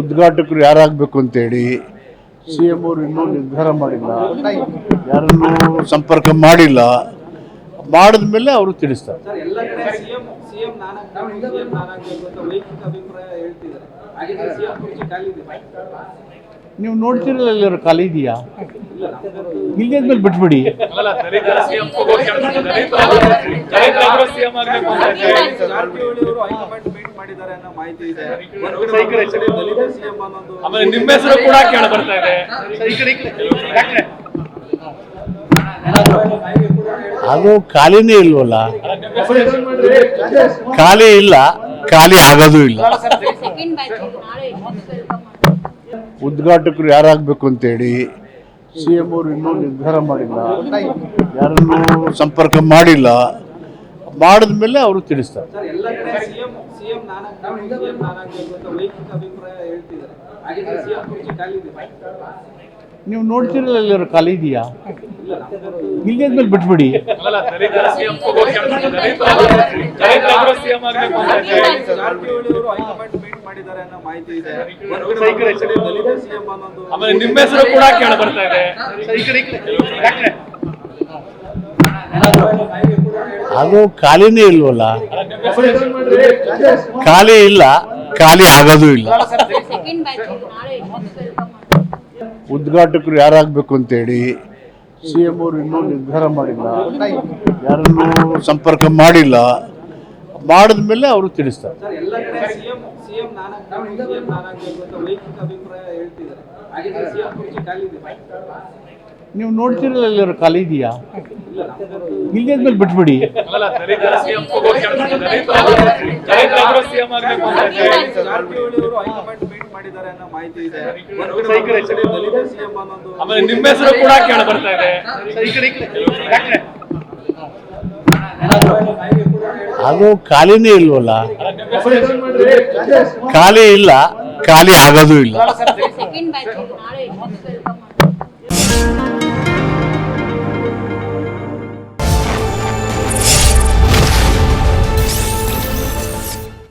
ಉದ್ಘಾಟಕರು ಯಾರಾಗಬೇಕು ಅಂತೇಳಿ C M ಅವರು ಇನ್ನೂ ನಿರ್ಧಾರ ಮಾಡಿಲ್ಲ. ಯಾರನ್ನೂ ಸಂಪರ್ಕ ಮಾಡಿಲ್ಲ. ಮಾಡಿದ ಮೇಲೆ ಅವರು ತಿಳಿಸ್ತಾರೆ. ಸರ್ ಎಲ್ಲ ಸಿಎಂ ಸಿಎಂ ಸಿಎಂ ನಾನಾಗ್ಬೇಕು ವೈಯಕ್ತಿಕ ಅಭಿಪ್ರಾಯ ಹೇಳ್ತಿದ್ದಾರೆ. ಹಾಗಿದ್ರೆ ಸಿಎಂ ಕುರ್ಚಿ ನೀವು ನೋಡ್ತಿರಲ್ಲ ಎಲ್ಲರೂ ಖಾಲಿ ಇದೆಯಾ? ಇಲ್ಲಿ ಅಂದ್ಮೇಲೆ ಮೇಲೆ ಬಿಟ್ಬಿಡಿ ಆಗ್ಬೇಕು ಆಮೇಲೆ ನಿಮ್ಮ ಹೆಸರು ಕೂಡ ಕೇಳ ಬರ್ತಾ ಇದೆ. ಅದು ಖಾಲಿನೇ ಇಲ್ವಲ್ಲ? ಖಾಲಿ ಇಲ್ಲ, ಖಾಲಿ ಆಗೋದು ಇಲ್ಲ. ಉದ್ಘಾಟಕರು ಯಾರಾಗಬೇಕು ಅಂತೇಳಿ, ಸಿ ಎಂ ಅವರು ಇನ್ನೂ ನಿರ್ಧಾರ ಮಾಡಿಲ್ಲ. ಯಾರನ್ನೂ ಸಂಪರ್ಕ ಮಾಡಿಲ್ಲ. ಮಾಡಿದ ಮೇಲೆ ಅವರು ತಿಳಿಸ್ತಾರೆ ನೀವು ನೋಡ್ತಿರಲ್ಲ ಎಲ್ಲರೂ ಖಾಲಿ ಇದೆಯಾ? ಇಲ್ಲ ಅಂದ್ಮೇಲೆ ಬಿಟ್ಬಿಡಿ. ನಿಮ್ಮ ಹೆಸರು ಕೂಡ ಕೇಳ ಬರ್ತಾ ಇದೆ. ಅದು ಖಾಲಿನೇ ಇಲ್ವಲ್ಲ? ಖಾಲಿ ಇಲ್ಲ, ಖಾಲಿ ಆಗೋದು ಇಲ್ಲ. ಉದ್ಘಾಟಕರು ಯಾರಾಗಬೇಕು ಅಂತೇಳಿ ಸಿ ಎಂ ಅವರು ಇನ್ನೂ ನಿರ್ಧಾರ ಮಾಡಿಲ್ಲ. ಯಾರನ್ನು ಸಂಪರ್ಕ ಮಾಡಿಲ್ಲ. ಮಾಡಿದ ಮೇಲೆ ಅವರು ತಿಳಿಸ್ತಾರೆ. ನೀವು ನೋಡ್ತಿರಲ್ಲ ಎಲ್ಲರೂ ಖಾಲಿ ಇದೆಯಾ? ಇಲ್ಲ ಮೇಲೆ ಬಿಟ್ಬಿಡಿ. ಆಮೇಲೆ ನಿಮ್ಮ ಹೆಸರು ಕೂಡ ಕೇಳ ಬರ್ತಾ ಇದೆ. ಅದು ಖಾಲಿನೇ ಇಲ್ವಲ್ಲ? ಖಾಲಿ ಇಲ್ಲ ಖಾಲಿ ಆಗೋದು ಇಲ್ಲ.